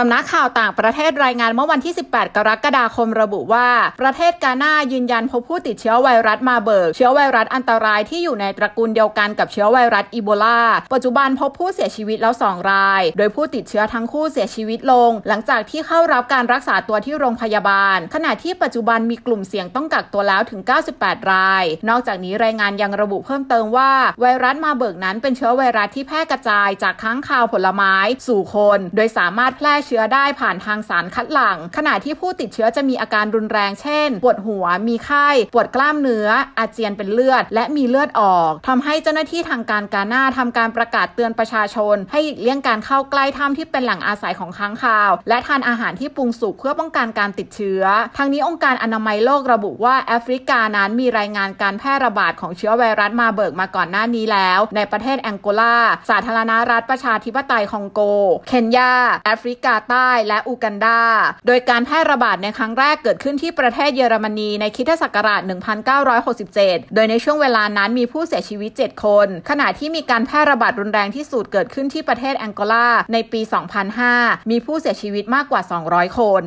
สำนักข่าวต่างประเทศรายงานเมื่อวันที่ 18 กรกฎาคมระบุว่า ประเทศกาหน้ายืนยันพบผู้ติดเชื้อไวรัสมาเบิร์กเชื้อไวรัสอันตรายที่อยู่ในตระกูลเดียวกันกับเชื้อไวรัสอีโบลา ปัจจุบันพบผู้เสียชีวิตแล้ว 2 ราย โดยผู้ติดเชื้อทั้งคู่เสียชีวิตลง หลังจากที่เข้ารับการรักษาตัวที่โรงพยาบาล ขณะที่ปัจจุบันมีกลุ่มเสี่ยงต้องกักตัวแล้วถึง 98 ราย นอกจากนี้รายงานยังระบุเพิ่มเติมว่าไวรัสมาเบิร์กนั้นเป็นเชื้อไวรัสที่แพร่กระจายจากค้างคาวผลไม้ สู่คน โดยสามารถแพร่เชื้อได้ผ่านทางสารคัดหลั่ง ขณะที่ผู้ติดเชื้อจะมีอาการรุนแรงเช่น ปวดหัว มีไข้ ปวดกล้ามเนื้อ อาเจียนเป็นเลือด และมีเลือดออกทำให้เจ้าหน้าที่ทางการกาหน้าทำการประกาศเตือนประชาชน ให้เลี่ยงการเข้าใกล้ถ้ำที่เป็นแหล่งอาศัยของค้างคาว และทานอาหารที่ปรุงสุกเพื่อป้องกันการติดเชื้อ ทางนี้องค์การอนามัยโลกระบุว่าแอฟริกานั้นมีรายงานการแพร่ระบาดของเชื้อไวรัสมาเบิร์กมาก่อนหน้านี้แล้ว ในประเทศแองโกลา สาธารณรัฐประชาธิปไตยคองโก เคนยา แอฟริกาใต้และอูกันดา โดยการแพร่ระบาดในครั้งแรกเกิดขึ้นที่ประเทศเยอรมนีในคริสตศักราช 1967 โดยในช่วงเวลานั้นมีผู้เสียชีวิต 7 คน ขณะที่มีการแพร่ระบาดรุนแรงที่สุดเกิดขึ้นที่ประเทศแองโกลาในปี 2005 มีผู้เสียชีวิตมากกว่า 200 คน